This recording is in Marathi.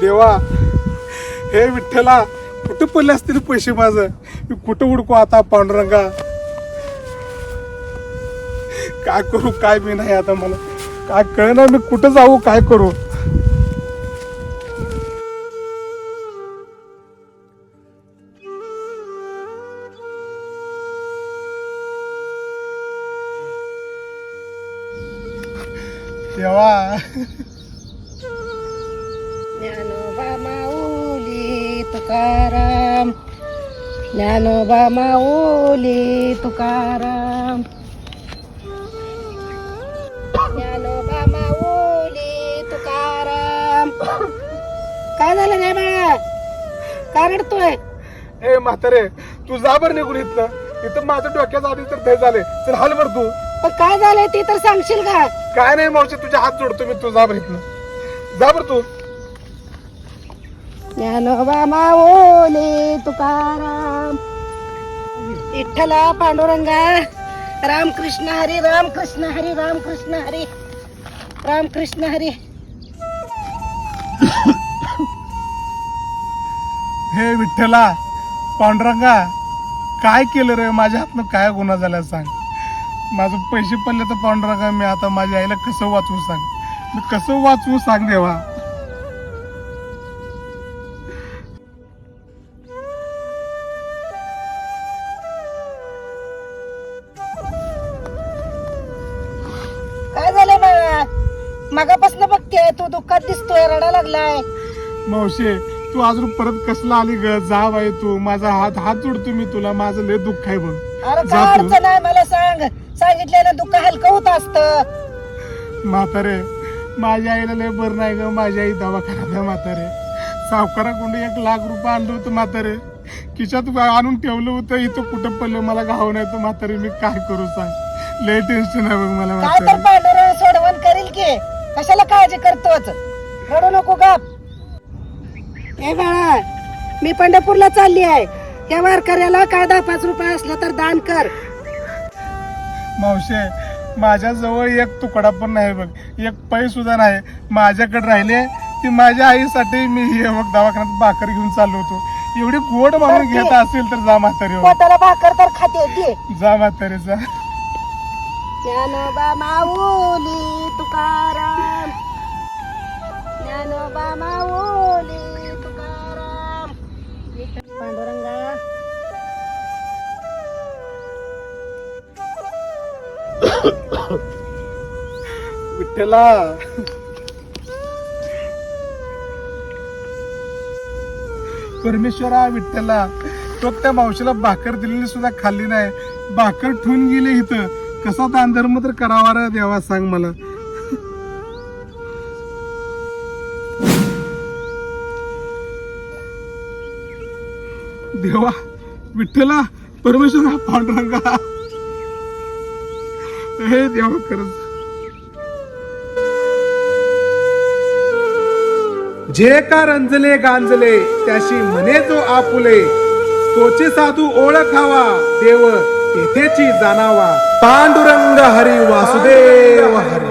देवा हे विठ्ठला कुठं पडले असतील पैसे माझं? मी कुठं उडको आता पांडुरंगा? काय करू काय मी नाही आता मला. काय कळणार मी कुठं जाऊ काय करू? देवा ज्ञानोबा माऊली तुकाराम. ज्ञानोबा माऊली तुकाराम. ज्ञानोबा माऊली तुकाराम. काय झालं काय बाळा? का रडतोय? ए म्हातारे तू जा बरं निघून इथनं. इथं माझं डोक्यात आधी तर ते झाले तर हाल बर तू. पण काय झालंय ते तर सांगशील का? काय नाही मावशी तुझ्या हात जोडतो मी तू जा बरं इथनं. जा बरं तू. ज्ञानोबा माऊली तुकाराम. विठ्ठला पांडुरंगा रामकृष्ण हरी रामकृष्ण हरी रामकृष्ण हरी रामकृष्ण हरी. हे विठ्ठला पांडुरंगा काय केलं रे? माझ्या हातनं काय गुन्हा झाला सांग. माझं पैसे पडले तर पांडुरंगा मी आता माझ्या आईला कसं वाचवू सांग? मी कसं वाचवू सांग देवा? मगापासून बघते तू दुःखात दिसतोय रडा लागलाय. मावशे तू अजून परत कसला आली ग? जा बाई तू. माझा हात हात जोडतो मी तुला. माझं लय दुःख आहे बघ. अरे जा काय तू. अडचण आहे? मला सांग. सांगितल्यानं दुःख हलकं होत असत. म्हातारे माझ्या आईला लय बरं नाही ग. माझ्या आई दवाखान्यात आहे म्हातारे. सावकाराकडून एक लाख रुपये आणलं होतं म्हातारे. खिशात आणून ठेवलं होतं. इथं कुठं पडलं? मला गाव नाही. तर म्हातारे मी काय करू सांग? लय टेन्शन आहे बघ मला काय तर म्हातारे काळजी करतोच. रडू नको गाप. ए बाळा मी पंढरपूरला चालली आहे. या वारकऱ्याला काय दहा पाच रुपये असलं तर दान कर. मावशे माझ्या जवळ एक तुकडा पण नाही बघ. एक पै सुद्धा नाही. माझ्याकडे राहिले ती माझ्या आईसाठी मी हे बघ दवाखान्यात भाकर घेऊन चाललो होतो. एवढी गोड म्हणून घेत असेल तर जा म्हातारे हो. पोटाला भाकर तर खाते जा म्हातारे जा. ज्ञानोबा माऊली. विठ्ठला. परमेश्वरा विठ्ठला. तो त्या मावशीला भाकर दिलेली सुद्धा खाल्ली नाही. भाकर ठेवून गेली इथं. कसा दानधर्म तर करावा रे देवा सांग मला. देवा विठ्ठला परमेश्वरा पांडुरंगा. हे देवा खरंच. जे का रंजले गांजले त्याशी म्हणे जो आपुले तोचे साधू ओळखावा देव तेथेची जाणावा. पांडुरंग हरी वासुदेव हरी